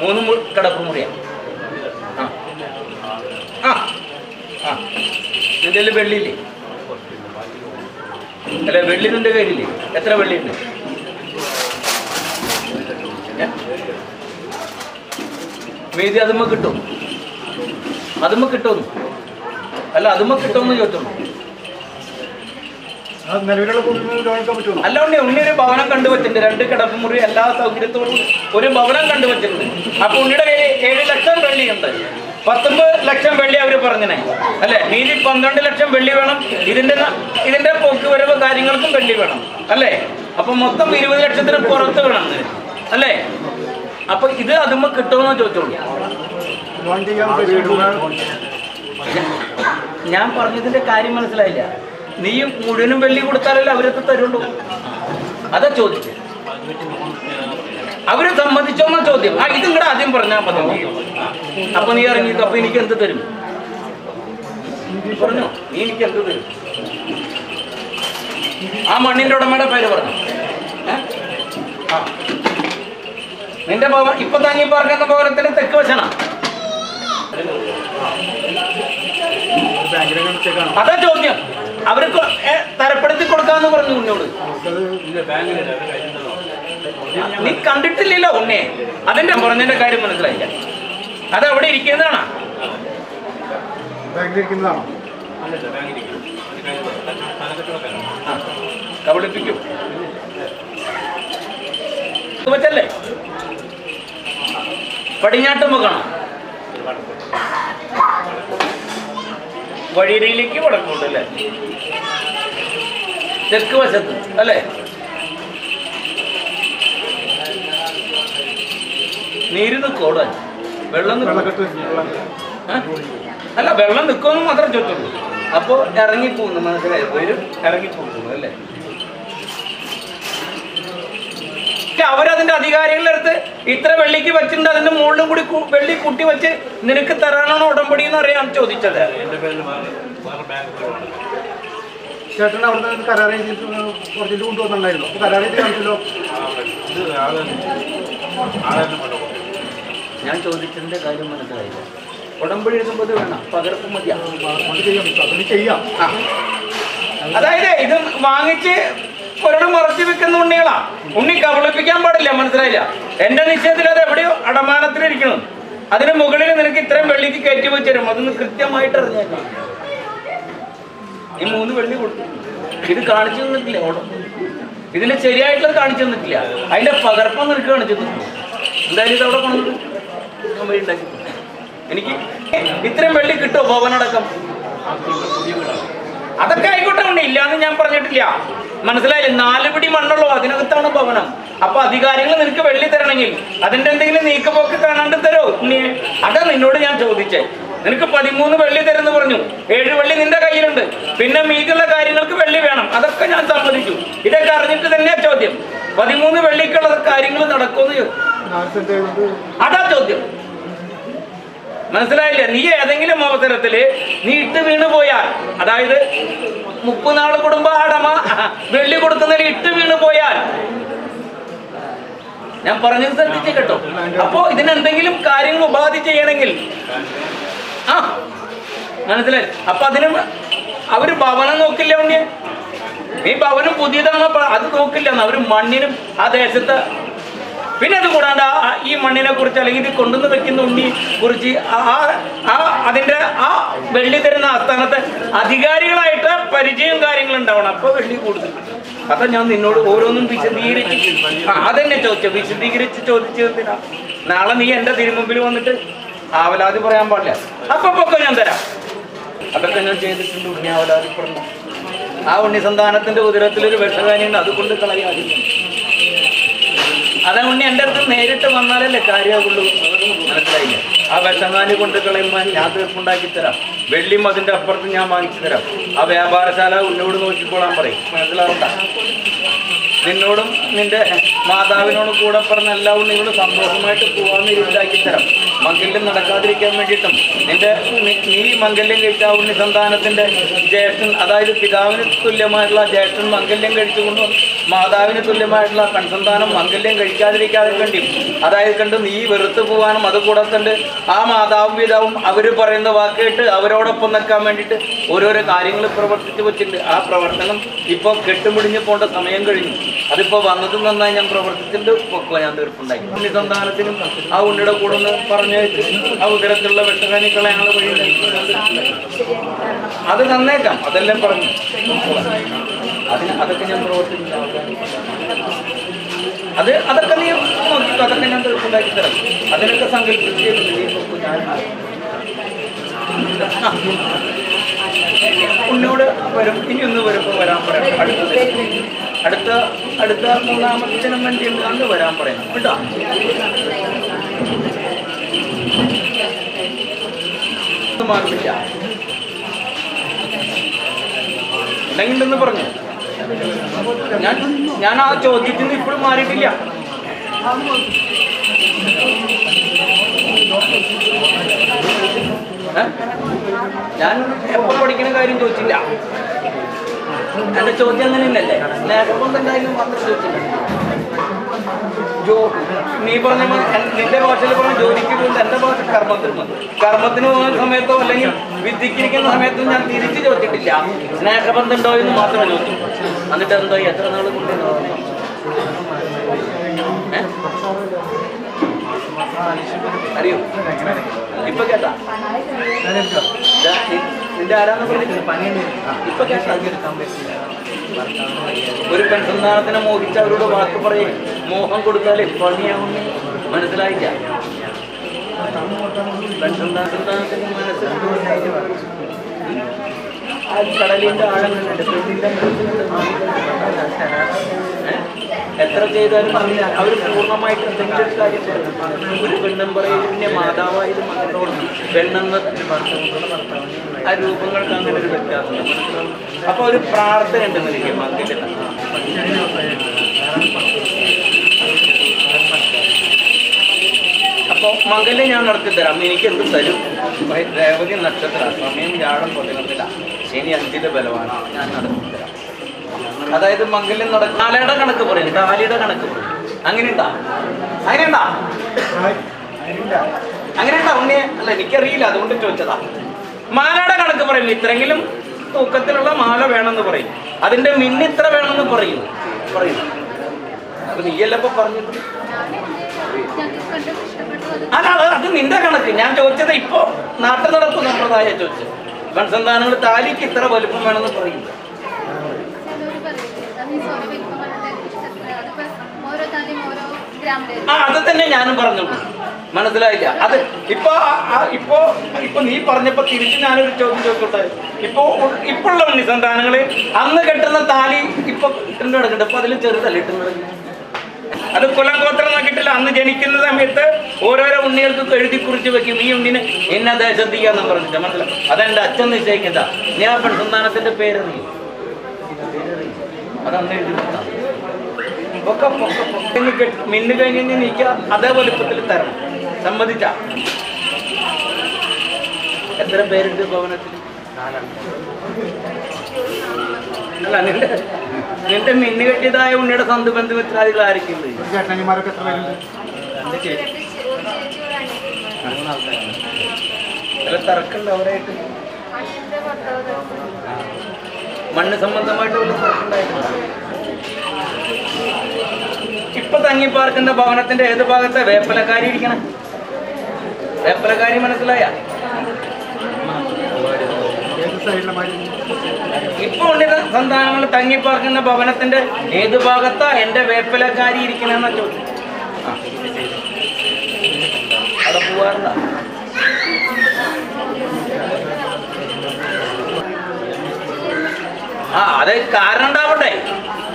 മൂന്ന് കിടപ്പ് മുറിയാ. ആ. ആ. കയ്യിൽ വെള്ളിയില്ലേ? അല്ല വെള്ളി നിന്റെ കയ്യിലില്ലേ? എത്ര വെള്ളി ഉണ്ട് വേദി അതുമ്മ കിട്ടും. അതുമ്മ കിട്ടും അല്ല അതുമ്മ കിട്ടുമെന്ന് ചോദിച്ചോളൂ. അല്ല ഉണ്ണി ഉണ്ണി ഒരു ഭവനം കണ്ടുവച്ചിട്ടുണ്ട് രണ്ട് കിടപ്പുമുറി എല്ലാ സൗകര്യത്തോടും ഒരു ഭവനം കണ്ടുവച്ചിട്ടുണ്ട് അപ്പൊ ഉണ്ണിയുടെ കയ്യിൽ ഏഴ് ലക്ഷം വെള്ളിയുണ്ട്. പത്തൊമ്പത് ലക്ഷം വെള്ളി അവർ പറഞ്ഞേ അല്ലെ? നീതി പന്ത്രണ്ട് ലക്ഷം വെള്ളി വേണം. ഇതിന്റെ ഇതിന്റെ പോക്ക് വരവ് കാര്യങ്ങൾക്കും വെള്ളി വേണം. അല്ലേ? അപ്പൊ മൊത്തം ഇരുപത് ലക്ഷത്തിന് പുറത്ത് വേണം. അല്ലേ? അപ്പൊ ഇത് അതുമ്പോ കിട്ടുമെന്ന് ചോദിച്ചോളൂ. ഞാൻ പറഞ്ഞതിന്റെ കാര്യം മനസ്സിലായില്ല. നീ മുഴുവനും വെള്ളി കൊടുത്താലല്ലേ അവരത് തരുള്ളൂ? അതാ ചോദിച്ചത് അവർ സമ്മതിച്ചോന്നാ ചോദ്യം. ആ ഇതും കൂടെ ആദ്യം പറഞ്ഞാൽ മതി. അപ്പൊ നീ ഇറങ്ങി അപ്പൊ എനിക്ക് എന്ത് തരും പറഞ്ഞോ? നീ എനിക്ക് എന്ത് തരും? ആ മണ്ണിന്റെ ഉടമയുടെ പേര് പറഞ്ഞു. നിന്റെ ഭവൻ ഇപ്പൊ താങ്ങി പറയുന്ന ഭവനത്തിന് തെക്ക് വശണ. അതാ ചോദ്യം. അവർക്ക് തരപ്പെടുത്തി കൊടുക്കാന്ന് പറഞ്ഞു ഉണ്ണിയോട് നീ കണ്ടിട്ടില്ലല്ലോ ഉണ്ണേ അതിന്റെ പറഞ്ഞതിന്റെ കാര്യം മനസ്സിലായില്ല. അത് അവിടെ ഇരിക്കുന്നതാണ് കബളിപ്പിക്കും. വെച്ചല്ലേ പടിഞ്ഞാട്ട് മുഖണം വഴിയിലേക്ക് വടക്കോട്ട് അല്ലേ? തെക്ക് വശത്ത് അല്ലേ? നീര് നിൽക്കോട് വെള്ളം? അല്ല വെള്ളം നിൽക്കുമെന്ന് മാത്രം ചോദിച്ചുള്ളൂ. അപ്പോ ഇറങ്ങിപ്പോകുന്നു മനസ്സിലായി? വരും ഇറങ്ങിപ്പോകുന്നു അല്ലേ? അവരതിന്റെ അധികാരികളുടെ അടുത്ത് ഇത്ര വെള്ളിക്ക് വെച്ചിട്ടുണ്ട് അതിന്റെ മുകളിലും കൂടി വെള്ളി കൂട്ടി വെച്ച് നിനക്ക് തരാനാണോ ഉടമ്പടി എന്ന് അറിയാൻ ചോദിച്ചത്. ചേട്ടൻ അവിടെ നിന്ന് കരാർ എഴുതിയിട്ട് കുറച്ചിട്ട് കൊണ്ടുവന്നിട്ടുണ്ടായിരുന്നു. കാണിച്ചല്ലോ. ഞാൻ ചോദിച്ചതിന്റെ കാര്യം മനസ്സിലായില്ല. ഉടമ്പടി എഴുതുമ്പോൾ വേണം. പകർപ്പ് മതിയാ. ചെയ്യാം. അതായത് ഇത് വാങ്ങിച്ച് ഒരിടം മറച്ചു വെക്കുന്ന ഉണ്ണികളാ. ഉണ്ണി കബളിപ്പിക്കാൻ പാടില്ല മനസ്സിലായില്ല? എന്റെ നിശ്ചയത്തിൽ അത് എവിടെയോ അടമാനത്തിലിരിക്കണം അതിന് മുകളിൽ നിനക്ക് ഇത്രയും വെള്ളിക്ക് കയറ്റി വെച്ച് തരും. അതൊന്ന് കൃത്യമായിട്ട് അറിഞ്ഞേക്കാം ഈ മൂന്ന് വെള്ളി കൊടുത്തു. ഇത് കാണിച്ചു തന്നിട്ടില്ല ഓണം? ഇതിന് ശരിയായിട്ടുള്ളത് കാണിച്ചു തന്നിട്ടില്ല. അതിന്റെ പകർപ്പം നിനക്ക് കാണിച്ചു തന്നു. എന്തായാലും ഇത് അവിടെ കൊണ്ടു ഞാൻ വഴി ഉണ്ടാക്കി തരാം. എനിക്ക് ഇത്രയും വെള്ളി കിട്ടുമോ ഭവനടക്കം? അതൊക്കെ ആയിക്കോട്ടെ ഉണ്ട് ഇല്ലാന്ന് ഞാൻ പറഞ്ഞിട്ടില്ല. മനസ്സിലായില്ലേ? നാലുപിടി മണ്ണുള്ളൂ. അതിനകത്താണ് ഭവനം. അപ്പൊ അധികാരികൾ നിനക്ക് വെള്ളി തരണമെങ്കിൽ അതിന്റെ എന്തെങ്കിലും നീക്കമൊക്കെ കാണാണ്ട് തരോ? നീ അതാ നിന്നോട് ഞാൻ ചോദിച്ചേ. നിനക്ക് പതിമൂന്ന് വെള്ളി തരുന്നു പറഞ്ഞു. ഏഴ് വെള്ളി നിന്റെ കയ്യിലുണ്ട്. പിന്നെ മീതുള്ള കാര്യങ്ങൾക്ക് വെള്ളി വേണം. അതൊക്കെ ഞാൻ സമ്മതിച്ചു. ഇതൊക്കെ അറിഞ്ഞിട്ട് തന്നെയാ ചോദ്യം. പതിമൂന്ന് വെള്ളിക്കുള്ള കാര്യങ്ങൾ നടക്കുമെന്ന് അതാ ചോദ്യം. മനസ്സിലായില്ല? നീ ഏതെങ്കിലും അവസരത്തിൽ നീ ഇട്ട് വീണ് പോയാൽ അതായത് മുപ്പനാൾ കുടുംബ അടമ വെള്ളി കൊടുക്കുന്നതിൽ ഇട്ട് വീണ് പോയാൽ ഞാൻ പറഞ്ഞത് ശ്രദ്ധിച്ചേ കേട്ടോ. അപ്പോ ഇതിനെന്തെങ്കിലും കാര്യങ്ങൾ ഉപാധി ചെയ്യണമെങ്കിൽ. ആ മനസ്സിലായി. അപ്പൊ അതിന് അവർ ഭവനം നോക്കില്ല ഉണ്ണിയെ? ഈ ഭവനം പുതിയതാണ്? അത് നോക്കില്ല. അവർ മണ്ണിനും ആ ദേശത്ത് പിന്നെ അത് കൂടാണ്ട് ഈ മണ്ണിനെ കുറിച്ച് അല്ലെങ്കിൽ ഇത് കൊണ്ടുവന്ന് വെക്കുന്ന ഉണ്ണി കുറിച്ച് ആ ആ- അതിന്റെ ആ വെള്ളി തരുന്ന ആസ്ഥാനത്ത് അധികാരികളായിട്ട് പരിചയം കാര്യങ്ങൾ ഉണ്ടാവണം അപ്പൊ വെള്ളി കൂടുതൽ. അതാ ഞാൻ നിന്നോട് ഓരോന്നും വിശദീകരിച്ച് അതെന്നെ ചോദിച്ചു വിശദീകരിച്ച് ചോദിച്ചതിനാ നാളെ നീ എന്റെ തിരുമുമ്പിൽ വന്നിട്ട് ആവലാതി പറയാൻ പാടില്ല. അപ്പൊ പൊക്കെ ഞാൻ തരാം. അതൊക്കെ ഞാൻ ചെയ്തിട്ടുണ്ട് ഉണ്ണി ആവലാതി പറഞ്ഞു. ആ ഉണ്ണി സന്താനത്തിന്റെ ഉദരത്തിൽ ഒരു വിഷകാനിയുണ്ട് അതുകൊണ്ട് കളയാതില്ല അതാ ഉണ്ണി എന്റെ അടുത്ത് നേരിട്ട് വന്നാലല്ലേ കാര്യമാകുള്ളൂ മനസ്സിലായില്ല? ആ വിഷങ്ങാനി കൊണ്ട് കളയുമ്പോൾ ഞാൻ തീർപ്പുണ്ടാക്കി തരാം. വെള്ളിയും അതിന്റെ അപ്പുറത്ത് ഞാൻ വാങ്ങിച്ചു തരാം. ആ വ്യാപാരശാല ഉന്നോട് നോക്കിക്കോളാൻ പറയും. മനസ്സിലാവണ്ട നിന്നോടും നിന്റെ മാതാവിനോടും കൂടെ പറഞ്ഞ എല്ലാവരും നിങ്ങൾ സന്തോഷമായിട്ട് പോവാന്ന് ഇരുട്ടാക്കി തരാം. മംഗല്യം നടക്കാതിരിക്കാൻ വേണ്ടിയിട്ടും നിന്റെ നി- മംഗല്യം കഴിച്ച ഉണ്ണി സന്താനത്തിന്റെ ജ്യേഷ്ഠൻ അതായത് പിതാവിന് തുല്യമായിട്ടുള്ള ജ്യേഷ്ഠൻ മംഗല്യം കഴിച്ചുകൊണ്ട് മാതാവിന് തുല്യമായിട്ടുള്ള കൺസന്താനം മംഗല്യം കഴിക്കാതിരിക്കാതെ വേണ്ടി അതായത് കണ്ട് നീ വെറുത്തു പോകാനും അതുകൂടെ ആ മാതാവും പിതാവും അവർ പറയുന്ന വാക്കേട്ട് അവരോടൊപ്പം നിൽക്കാൻ വേണ്ടിയിട്ട് ഓരോരോ കാര്യങ്ങൾ പ്രവർത്തിച്ചു വെച്ചിട്ടുണ്ട്. ആ പ്രവർത്തനം ഇപ്പോൾ കെട്ടുമുടിഞ്ഞു പോകേണ്ട സമയം കഴിഞ്ഞു. അതിപ്പോൾ വന്നതും നന്നായി ഞാൻ പ്രവർത്തിച്ചിട്ട് പൊക്കോ ഞാൻ തീർപ്പുണ്ടാക്കി. സന്താനത്തിനും ആ ഉണ്ണിയുടെ കൂടെ ഒന്ന് പറഞ്ഞു ആ ഉദരത്തിലുള്ള വിഷകാനിക്കളെ ഞങ്ങൾ വഴി അത് നന്നേക്കാം. അതെല്ലാം പറഞ്ഞു. അതിന് അതൊക്കെ ഞാൻ പ്രവർത്തിച്ചില്ല അത് അതൊക്കെ നീ നോക്കിക്കോ. അതൊക്കെ ഞാൻ തീർപ്പുണ്ടാക്കി തരാം. അതിനൊക്കെ സങ്കല്പിച്ച് നോക്കൂ, ഞാൻ ഉണ്ണിയോട് വരും. ഇനി ഒന്ന് വരുമ്പോൾ വരാൻ പറയാം. അടുത്ത അടുത്ത അടുത്ത മൂന്നാമത്തെ ദിനം വേണ്ടി അന്ന് വരാൻ പറയാം. കേട്ടോ? മാറില്ല. ഉണ്ടെങ്കിണ്ടെന്ന് പറഞ്ഞു. ഞാൻ ഞാൻ ആ ചോദ്യത്തിൽ നിന്ന് ഇപ്പോഴും മാറിയിട്ടില്ല? ഞാൻ എപ്പോൾ പഠിക്കുന്ന കാര്യം ചോദിച്ചില്ല. എന്റെ ചോദ്യം അങ്ങനെ സ്നേഹം എന്തായാലും മാത്രം ചോദിച്ചില്ല. ജോ നീ പറഞ്ഞ നിന്റെ ഭാഷയിൽ പറഞ്ഞ ജോലിക്ക് പോകുന്നത് എന്റെ ഭാഷ കർമ്മത്തിന് കർമ്മത്തിന് പോകുന്ന സമയത്തോ അല്ലെങ്കിൽ വിദ്യക്കിരിക്കുന്ന സമയത്തും ഞാൻ തിരിച്ചു ചോദിച്ചിട്ടില്ല. സ്നേഹബന്ധം ഉണ്ടോ എന്ന് മാത്രമേ ചോദിച്ചു എന്നിട്ട് എന്തോ എത്ര നാൾ കൊണ്ടുവന്നോ അറിയോ? ഇപ്പൊ കേട്ടാ? നിന്റെ ആരാന്ന് ഇപ്പൊ കേട്ടാ? ഒരു പെൺസന്താനത്തിനെ മോഹിച്ച് അവരോട് വാക്ക് പറയും. മോഹം കൊടുത്താൽ പണിയാവും മനസ്സിലായില്ല? പെൺസന്താനത്തിന്റെ മനസ്സിലായി കടലിന്റെ ആഴങ്ങളുണ്ട് പെണ്ണിന്റെ? എത്ര ചെയ്താലും പറഞ്ഞ അവർ പൂർണമായിട്ട് എന്തെങ്കിലും കാര്യം പറയും. ഒരു പെണ്ണും പറയും പിന്നെ മാതാവായാലും അങ്ങനെ പെണ്ണെന്ന് ആ രൂപങ്ങൾക്ക് അങ്ങനെ ഒരു വ്യത്യാസം അപ്പൊ ഒരു പ്രാർത്ഥന ഉണ്ടെന്ന് എനിക്ക് അപ്പോൾ മകനെ ഞാൻ നടത്തി തരാം. എനിക്ക് എന്ത് തരും? ദേവതി നക്ഷത്ര. സമയം വ്യാഴം പതിനൊന്നില്ല ശനി അഞ്ചിന്റെ ബലമാണ് ഞാൻ നടത്തി തരാം അതായത് മംഗല്യം നടക്കും കാലയുടെ കണക്ക് പറയും കാലിയുടെ കണക്ക് പറയും അങ്ങനെയുണ്ടാ? അങ്ങനെ ഉണ്ടാ ഉണ്ണിയെ? അല്ല എനിക്കറിയില്ല. അതുകൊണ്ട് ചോദിച്ചതാ. മാലയുടെ കണക്ക് പറയും. ഇത്രയെങ്കിലും തൂക്കത്തിലുള്ള മാല വേണമെന്ന് പറയും. അതിന്റെ മിന്നിത്ര വേണമെന്ന് പറയും. പറയും. അപ്പൊ നീയല്ലപ്പോ പറഞ്ഞു അല്ല അത് നിന്റെ കണക്ക്. ഞാൻ ചോദിച്ചത് ഇപ്പോ നാട്ടു നടപ്പ് സമ്പ്രദായ ചോദിച്ചത്. പെൺസന്താനങ്ങൾ താലിക്ക് ഇത്ര വലുപ്പം വേണമെന്ന് പറയും ആ അത് തന്നെ ഞാനും പറഞ്ഞു. മനസ്സിലായില്ല. അത് ഇപ്പൊ ഇപ്പോ ഇപ്പൊ നീ പറഞ്ഞപ്പോ തിരിച്ച് ഞാനൊരു ചോദ്യം ചോദിച്ചോട്ടെ ഇപ്പോ ഇപ്പോഴുള്ള ഉണ്ണിസന്താനങ്ങൾ അന്ന് കെട്ടുന്ന താലി ഇപ്പൊ ഇട്ടുണ്ട് കിടക്കട്ടെ അപ്പൊ അതിൽ ചെറുതല്ല ഇട്ടുന്നത് അത് കുലഗോത്രം നോക്കിയിട്ടില്ല. അന്ന് ജനിക്കുന്ന സമയത്ത് ഓരോരോ ഉണ്ണികൾക്ക് എഴുതി കുറിച്ച് വെക്കും. ഈ ഉണ്ണിനെ എന്നെ ദേശത്തിക്കാന്ന് പറഞ്ഞിട്ട്. മനസ്സിലായി അതെന്റെ അച്ഛൻ നിശ്ചയിക്കണ്ട. ഞാൻ പെൺസന്താനത്തിന്റെ പേര് നീ അതന്ന് മിന്നു കഴിഞ്ഞ് നീക്ക അതേ വലുപ്പത്തിൽ തരണം സമ്മതിച്ച എത്ര പേരുണ്ട്? ഭവനത്തിൽ അല്ല നിന്റെ നിന്റെ മിന്നു കെട്ടിയതായ ഉണ്ണിയുടെ സ്വന്തം ബന്ധു മിത്രാദികൾ ആരൊക്കെയുണ്ട് ചേട്ടനിമാരൊക്കെ എത്ര പേരുണ്ട് എന്റെ ചേച്ചി ഒരു ചേച്ചി ഒരു അനിയത്തി ചില തർക്കമുണ്ട് അവരായിട്ട് അനിയന്റെ ഭർത്താവ് മണ്ണ് സംബന്ധമായിട്ട് വല്ല ഇപ്പൊ ഇപ്പൊ തങ്ങിപ്പാർക്കുന്ന ഭവനത്തിന്റെ ഏത് ഭാഗത്തെ വേപ്പലക്കാരി ഇരിക്കണം? വേപ്പലക്കാരി മനസ്സിലായ? ഇപ്പൊ ഉണ്ണിത സന്താനങ്ങൾ തങ്ങിപ്പാർക്കുന്ന ഭവനത്തിന്റെ ഏത് ഭാഗത്താ എന്റെ വേപ്പലക്കാരി ഇരിക്കണെന്ന ചോദ്യം. അവിടെ പോവാറുണ്ടോ? ആ അത് കാരണം ഉണ്ടാവട്ടെ.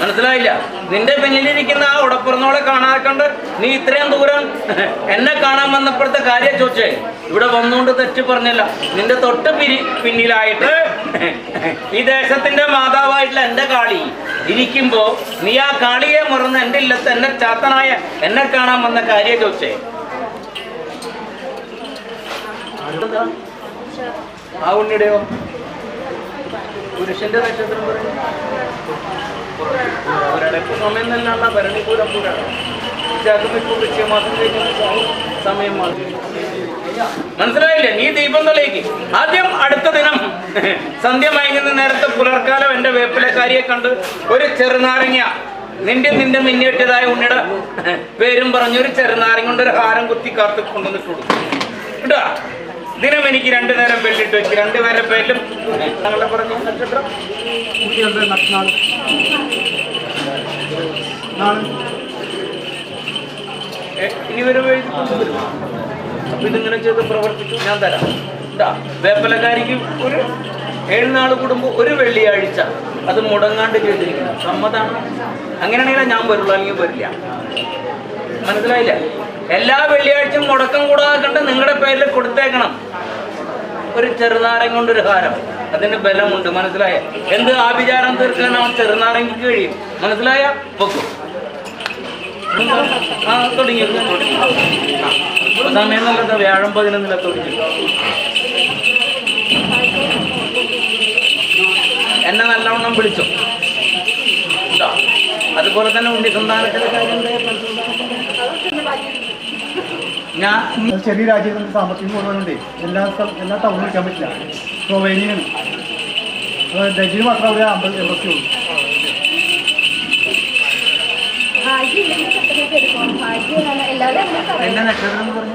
മനസ്സിലായില്ല? നിന്റെ പിന്നിലിരിക്കുന്ന ആ ഉടപ്പുറന്നോളെ കാണാക്കണ്ട്. നീ ഇത്രയും ദൂരം എന്നെ കാണാൻ വന്നപ്പോഴത്തെ കാര്യം ചോദിച്ചേ. ഇവിടെ വന്നുകൊണ്ട് തെറ്റ് പറഞ്ഞല്ല. നിന്റെ തൊട്ട് പിരി പിന്നിലായിട്ട് ഈ ദേശത്തിന്റെ മാതാവായിട്ടുള്ള എന്റെ കാളി ഇരിക്കുമ്പോ നീ ആ കാളിയെ മറന്ന് എന്റെ ഇല്ലത്ത് എന്നെ ചാത്തനായ എന്നെ കാണാൻ വന്ന കാര്യം ചോദിച്ചേ. ആ ഉണ്ണിയുടെയോ? പുരുഷന്റെ നക്ഷത്രം പറയുന്നത് ഒരടപ്പ് സമയം തന്നെയാണ് ഭരണിപൂരം പൂരാണ് ഇപ്പോൾ വൃശ്യമാസം കഴിഞ്ഞ സമയം മനസ്സിലായില്ലേ? നീ ദീപം ആദ്യം അടുത്ത ദിനം. സന്ധ്യ മയങ്ങുന്ന നേരത്തെ പുലർക്കാലം എന്റെ വേപ്പിലക്കാരിയെ കണ്ട് ഒരു ചെറുനാരങ്ങ നിന്റെ നിന്റെ മിന്നിട്ടതായ ഉണ്ണിയുടെ പേരും പറഞ്ഞ് ഒരു ചെറുനാരങ്ങ കൊണ്ട് ഒരു ഹാരം കുത്തി കാർത്ത് കൊണ്ടുവന്നിട്ട് കൊടുക്കും കേട്ടോ? ദിനം എനിക്ക് രണ്ടു നേരം വെള്ളിട്ട് വെച്ച് രണ്ടുപേരെ പേരിലും ഞങ്ങളെ പറഞ്ഞു നക്ഷത്രം. ഇനി ഒരു അപ്പൊ ഇതിങ്ങനെ ചെയ്ത് പ്രവർത്തിച്ചു ഞാൻ തരാം. എന്താ വേപ്പലക്കാരിക്ക് ഒരു ഏഴ് നാൾ കൂടുമ്പോൾ ഒരു വെള്ളിയാഴ്ച. അത് മുടങ്ങാണ്ട് ചെയ്തിരിക്കണം. സമ്മതാണ് അങ്ങനെയാണെങ്കിൽ ഞാൻ വരുള്ളൂ അല്ലെങ്കിൽ വരില്ല. മനസ്സിലായില്ല? എല്ലാ വെള്ളിയാഴ്ചയും മുടക്കം കൂടാതെ നിങ്ങളുടെ പേരിൽ കൊടുത്തേക്കണം. ഒരു ചെറുനാരങ്ങ കൊണ്ടൊരു ഹാരം. അതിന് ബലമുണ്ട് മനസ്സിലായ? എന്ത് ആഭിചാരം തീർക്കാൻ അവൻ ചെറുനാരങ്ങക്ക് കഴിയും? മനസ്സിലായ. സമയം നല്ലത് വ്യാഴം പതിനൊന്നില തുടങ്ങി. എന്നെ നല്ലവണ്ണം വിളിച്ചു. അതുപോലെ തന്നെ ഉണ്ണി സന്താനത്തിന്റെ കാര്യം? ഞാൻ ചെറിയ രാജ്യങ്ങളിൽ സാമ്പത്തികം കൂടുതലുണ്ട് എല്ലാ സ്ഥലം എല്ലാ ടൗണും നിൽക്കാൻ പറ്റില്ല. സ്ലോവേനിയാണ് ഡൽഹിയിൽ മാത്രം അവിടെ അമ്പത് എൺപത്തി ഉള്ളൂ. പറയും. നക്ഷത്രം എന്ന് പറഞ്ഞു